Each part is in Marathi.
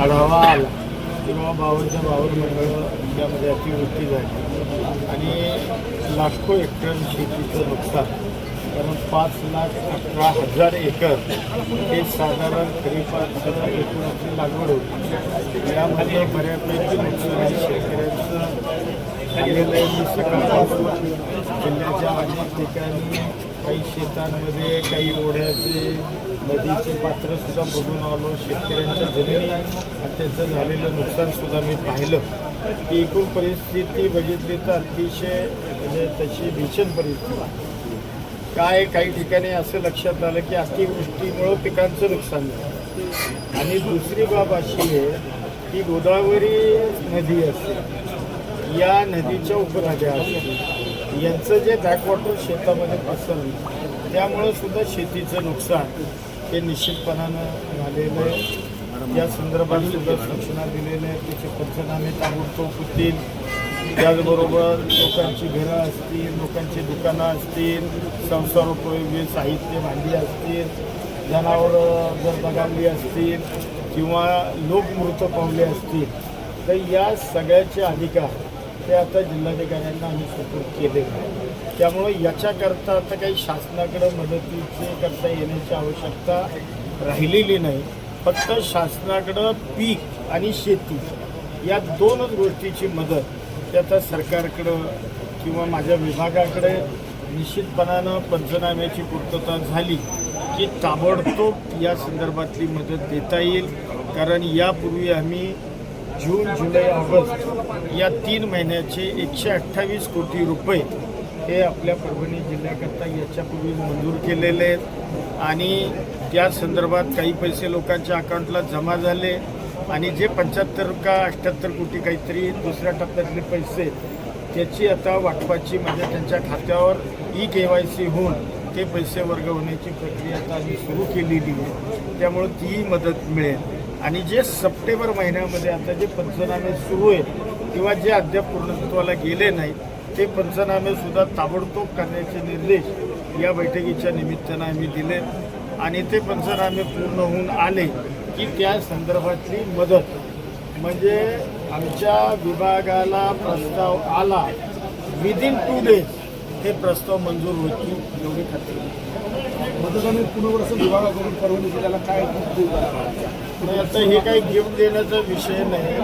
आढावा आला. किंवा बावरच्या बावर मंडळ यामध्ये अतिवृष्टी झाली. आणि लाखो हेक्टर शेतीचं नुकसान कारण पाच लाख अठरा हजार एकर हे साधारण खरीपाचं एकूण लागवड होती. यामध्ये बऱ्यापैकी नुकसान आहे. शेतकऱ्यांचं आलेलं आहे मी सकाळपासून जिल्ह्याच्या अनेक ठिकाणी काही शेतांमध्ये काही ओढ्याचे नदीचे पात्र सुद्धा बघून आलो शेतकऱ्यांच्या जमिनी. आणि त्याचं झालेलं नुकसान सुद्धा मी पाहिलं. की एकूण परिस्थिती बघितली तर अतिशय म्हणजे तशी भीषण परिस्थिती आहे. काय काही ठिकाणी असं लक्षात आलं की अतिवृष्टीमुळं पिकांचं नुकसान झालं. आणि दुसरी बाब अशी आहे की गोदावरी नदी असते या नदीच्या उपनद्या असतील यांचं जे बॅकवॉटर शेतामध्ये पसरलं त्यामुळं सुद्धा शेतीचं नुकसान हे निश्चितपणानं झालेलं आहे. या संदर्भात सुद्धा सूचना दिलेल्या आहेत. त्याचे पंचनामे ताबडतोब होतील. त्याचबरोबर लोकांची घरं असतील लोकांची दुकानं असतील संसारोपयोगी साहित्य भांडी असतील जनावरं जर बगावली असतील किंवा लोक मृत पावले असतील तर या सगळ्याचे अधिकार ते आता जिल्हाधिकाऱ्यांना आम्ही सुपूर्द केले. त्यामुळं याच्याकरता आता काही शासनाकडं मदतीचे करता येण्याची आवश्यकता राहिलेली नाही. फक्त शासनाकडं पीक आणि शेती या दोनच गोष्टीची मदत ते आता सरकारकडं किंवा माझ्या विभागाकडे निश्चितपणानं पंचनाम्याची पूर्तता झाली की ताबडतोब या संदर्भातली मदत देता येईल. कारण यापूर्वी आम्ही जून जुलै ऑगस्ट या तीन महिन्याचे एकशे अठ्ठावीस कोटी रुपये हे आपल्या परभणी जिल्ह्याकरता याच्यापूर्वी मंजूर केलेले आहेत. आणि त्या संदर्भात काही पैसे लोकांच्या अकाउंटला जमा झाले. आणि जे पंच्याहत्तर का अठ्ठ्याहत्तर कोटी काहीतरी दुसऱ्या टप्प्यातले पैसे त्याची आता वाटपाची म्हणजे त्यांच्या खात्यावर ई के वाय सी होऊन ते पैसे वर्ग होण्याची प्रक्रिया आता आम्ही सुरू केलेली आहे. त्यामुळं ती मदत मिळेल. आणि जे सप्टेंबर महिन्यामध्ये आता जे पंचनामे सुरू आहेत किंवा जे अद्याप पूर्णत्वाला गेले नाहीत ते पंचनामे सुद्धा ताबडतोब करण्याचे निर्देश या बैठकीच्या निमित्तानं आम्ही दिले. आणि ते पंचनामे पूर्ण होऊन आले की त्या संदर्भातली मदत. म्हणजे आमच्या विभागाला प्रस्ताव आला विदिन टू डेज हे प्रस्ताव मंजूर होतील एवढी खात्री. आहे. मतदान पुनर्वसन विभागाकडून परवानगी दिल्याला काय नाही, आता हे काही गिफ्ट देण्याचा विषय नाही.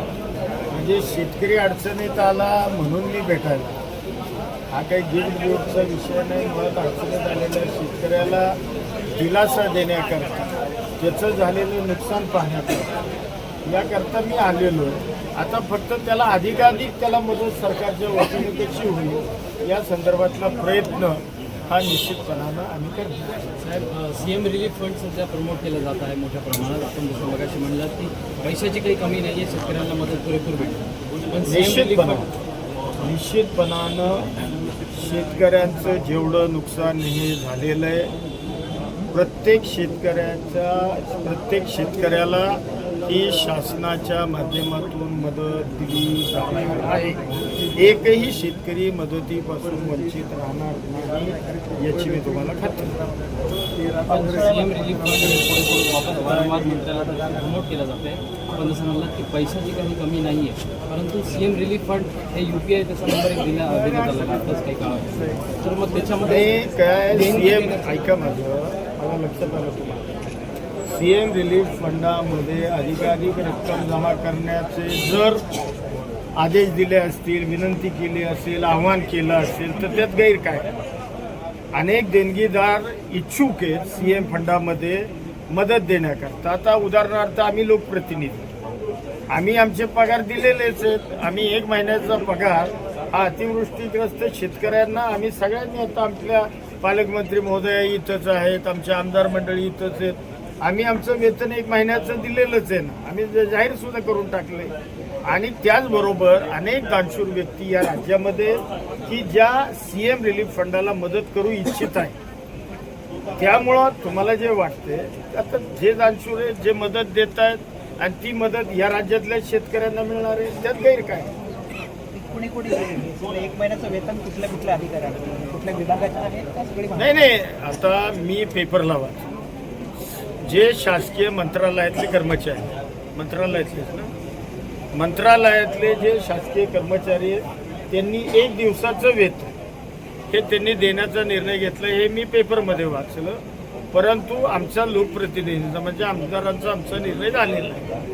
म्हणजे शेतकरी अडचणीत आला म्हणून मी भेटायला. हा काही गिफ्ट गिफ्टचा विषय नाही. मुळात अडचणीत आलेल्या शेतकऱ्याला दिलासा देण्याकरता त्याचं झालेलं नुकसान पाहण्याकरता. याकरता मी आलेलो आहे. आता फक्त त्याला अधिकाधिक त्याला मदत सरकारच्या वतीने कशी होईल. या संदर्भातला प्रयत्न हा निश्चितपणानं आम्ही करतो साहेब सीएम रिलीफ फंड सध्या प्रमोट केलं जात आहे मोठ्या प्रमाणात. आपण जसं मगाशी म्हणलात की पैशाची काही कमी नाही आहे शेतकऱ्यांना मदत पुरेपूर भेटते. पण रिलीफ फंड निश्चितपणानं शेतकऱ्यांचं जेवढं नुकसान हे झालेलं आहे प्रत्येक शेतकऱ्याच्या प्रत्येक शेतकऱ्याला ही शासनाच्या माध्यमातून मदत दिली जाणार आहे. एकही शेतकरी मदतीपासून वंचित राहणार नाही याची मी तुम्हाला खात्री वारंवार मंत्र्याला प्रमोट केलं जात आहे. आपण जसं म्हणलात की पैशाची काही कमी नाही आहे. परंतु सीएम रिलीफ फंड हे यू पी आय त्याचा नंबर एक दिला देण्यात आला आताच काही काळात. तर मग त्याच्यामध्ये काय सी एम ऐका माझं. मला लक्षात आलं तुम्हाला. सी एम रिलीफ फंडामध्ये अधिकाधिक रक्कम जमा करण्याचे जर आदेश दिले असतील विनंती केली असेल आव्हान केलं असेल तर त्यात गैर काय अनेक देणगीदार इच्छुक आहेत सी एम फंडामध्ये मदत देण्याकरता. आता उदाहरणार्थ आम्ही लोकप्रतिनिधी. आम्ही आमचे पगार दिलेलेच आहेत. आम्ही एक महिन्याचा पगार हा अतिवृष्टीग्रस्त शेतकऱ्यांना आम्ही सगळ्यांनी आता आमच्या पालकमंत्री महोदया इथंच आहेत आमचे आमदार मंडळी इथंच आहेत. आम्ही आमचं वेतन एक महिन्याचं दिलेलंच आहे ना. आम्ही जे जाहीर सुद्धा करून टाकले आणि त्याचबरोबर अनेक दानशूर व्यक्ती या राज्यामध्ये की ज्या सी एम रिलीफ फंडाला मदत करू इच्छित आहे त्यामुळं तुम्हाला जे वाटते आता जे दानशूर आहेत जे मदत देत आहेत आणि ती मदत या राज्यातल्या शेतकऱ्यांना मिळणार आहे त्यात गैर काय कुणी कुणी एक महिन्याचं वेतन कुठल्या कुठल्या अधिकाऱ्यांना कुठल्या विभागाच्या नाही नाही. आता मी पेपर लावा जे शासकीय मंत्रालयातले कर्मचारी मंत्रालयातलेच ना? मंत्रालयातले जे शासकीय कर्मचारी आहेत त्यांनी एक दिवसाचं वेतन हे त्यांनी देण्याचा निर्णय घेतला हे मी पेपरमध्ये वाचलं. परंतु आमच्या लोकप्रतिनिधींचा म्हणजे आमदारांचा आमचा निर्णय झालेला आहे.